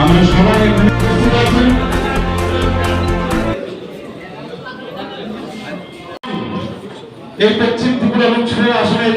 আমরা সবাই এখানে উপস্থিত আছি এই পশ্চিম ত্রিপুরা লোকসভা আসনের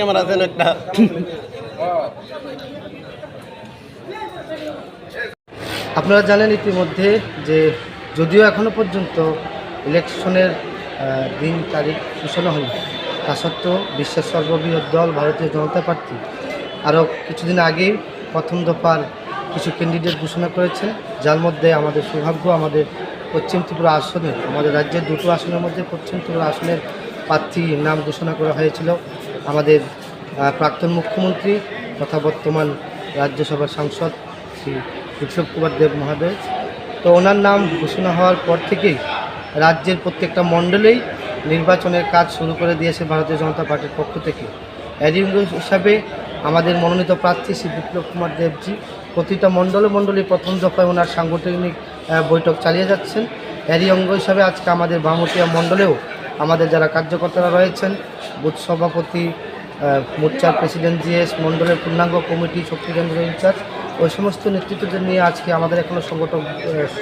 কেমন আছেন একটা? আপনারা জানেন ইতিমধ্যে যে যদিও এখনও পর্যন্ত ইলেকশনের দিন তারিখ ঘোষণা হয়নি তা সত্ত্বেও বিশ্বের সর্ববৃহৎ দল ভারতীয় জনতা পার্টি আরও কিছুদিন আগেই প্রথম দফার কিছু ক্যান্ডিডেট ঘোষণা করেছে যার মধ্যে আমাদের সৌভাগ্য, আমাদের পশ্চিম ত্রিপুরা আসনের, আমাদের রাজ্যের দুটো আসনের মধ্যে পশ্চিম ত্রিপুরা আসনের প্রার্থীর নাম ঘোষণা করা হয়েছিল। আমাদের প্রাক্তন মুখ্যমন্ত্রী তথা বর্তমান রাজ্যসভার সাংসদ শ্রী বিপ্লব কুমার দেব মহাদেব। তো ওনার নাম ঘোষণা হওয়ার পর থেকেই রাজ্যের প্রত্যেকটা মণ্ডলেই নির্বাচনের কাজ শুরু করে দিয়েছে ভারতীয় জনতা পার্টির পক্ষ থেকে। অঙ্গ হিসাবে আমাদের মনোনীত প্রার্থী শ্রী বিপ্লব কুমার দেবজি প্রতিটা মণ্ডলে মণ্ডলী প্রথম দফায় ওনার সাংগঠনিক বৈঠক চালিয়ে যাচ্ছেন। এরই অঙ্গ হিসাবে আজকে আমাদের বামুটিয়া মণ্ডলেও আমাদের যারা কার্যকর্তারা রয়েছেন, বুথ সভাপতি মোর্চার প্রেসিডেন্ট জিএস, মণ্ডলের পূর্ণাঙ্গ কমিটি শক্তি কেন্দ্র ইনচার্জ, ওই সমস্ত নেতৃত্বদের নিয়ে আজকে আমাদের এখনও সংগঠন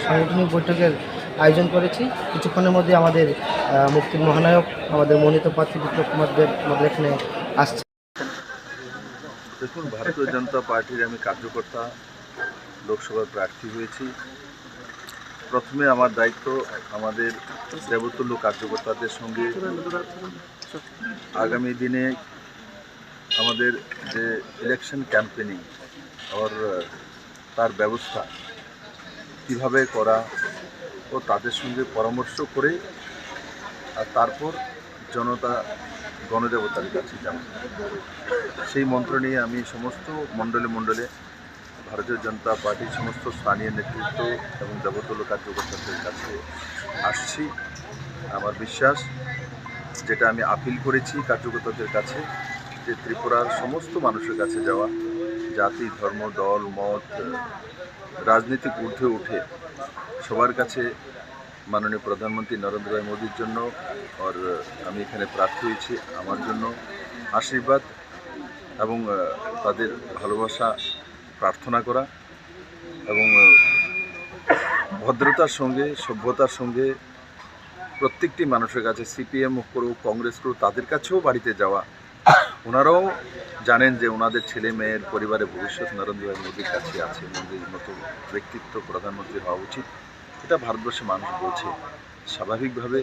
সাংগঠনিক বৈঠকের আয়োজন করেছি। কিছুক্ষণের মধ্যে আমাদের মুক্তির মহানায়ক, আমাদের মনোনীত প্রার্থী বিপ্লব কুমার দেব আমাদের এখানে আসছে দেখুন, ভারতীয় জনতা পার্টির আমি কার্যকর্তা, লোকসভার প্রার্থী হয়েছি। প্রথমে আমার দায়িত্ব আমাদের দেবতুল্য কার্যকর্তাদের সঙ্গে আগামী দিনে আমাদের যে ইলেকশন ক্যাম্পেনিং আর তার ব্যবস্থা কীভাবে করা ও তাদের সঙ্গে পরামর্শ করে আর তারপর জনতা, গণদেবতার কাছে যাওয়া সেই মন্ত্র নিয়ে আমি সমস্ত মণ্ডলে মণ্ডলে ভারতীয় জনতা পার্টির সমস্ত স্থানীয় নেতৃত্ব এবং দেবতুল্য কার্যকর্তাদের কাছে আসছি। আমার বিশ্বাস, যেটা আমি আপিল করেছি কার্যকর্তাদের কাছে, যে ত্রিপুরার সমস্ত মানুষের কাছে যাওয়া, জাতি, ধর্ম, দল, মত, রাজনীতিক ঊর্ধ্বে উঠে সবার কাছে মাননীয় প্রধানমন্ত্রী নরেন্দ্র ভাই মোদীর জন্য আর আমি এখানে প্রার্থী হয়েছি আমার জন্য আশীর্বাদ এবং তাদের ভালোবাসা প্রার্থনা করা এবং ভদ্রতার সঙ্গে, সভ্যতার সঙ্গে প্রত্যেকটি মানুষের কাছে সিপিএম করুক, কংগ্রেস করুক, তাদের কাছেও বাড়িতে যাওয়া। ওনারাও জানেন যে ওনাদের ছেলে মেয়ের পরিবারের ভবিষ্যৎ নরেন্দ্র ভাই মোদীর কাছে আছে, মোদীর মতো ব্যক্তিত্ব প্রধানমন্ত্রী হওয়া উচিত। এটা ভারতবর্ষে মানুষ বোঝে স্বাভাবিকভাবে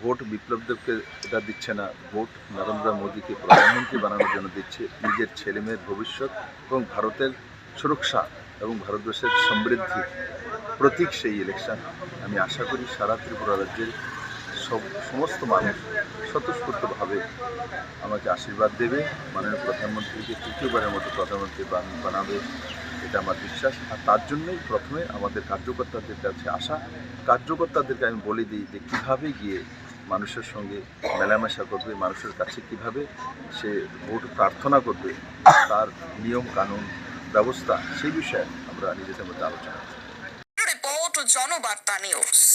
ভোট বিপ্লব দেবকে এটা দিচ্ছে না। ভোট নরেন্দ্র মোদীকে প্রধানমন্ত্রী বানানোর জন্য দিচ্ছে। নিজের ছেলে মেয়ের ভবিষ্যৎ এবং ভারতের সুরক্ষা এবং ভারতবর্ষের সমৃদ্ধি প্রতীক সেই ইলেকশন আমি আশা করি সারা ত্রিপুরা রাজ্যের সব, সমস্ত মানুষ স্বতঃস্ফূর্তভাবে আমাকে আশীর্বাদ দেবে। মাননীয় প্রধানমন্ত্রীকে তৃতীয়বারের মতো প্রধানমন্ত্রী বান- বানাবে এটা আমার বিশ্বাস। আর তার জন্যই প্রথমে আমাদের কার্যকর্তাদের কাছে আসা। কার্যকর্তাদেরকে আমি বলে দিই যে কীভাবে গিয়ে মানুষের সঙ্গে মেলামেশা করবে, মানুষের কাছে কীভাবে সে ভোট প্রার্থনা করবে, তার নিয়ম কানুন ব্যবস্থা সেই বিষয়ে আমরা নিজেদের মধ্যে আলোচনা জনবার্তা নিউজ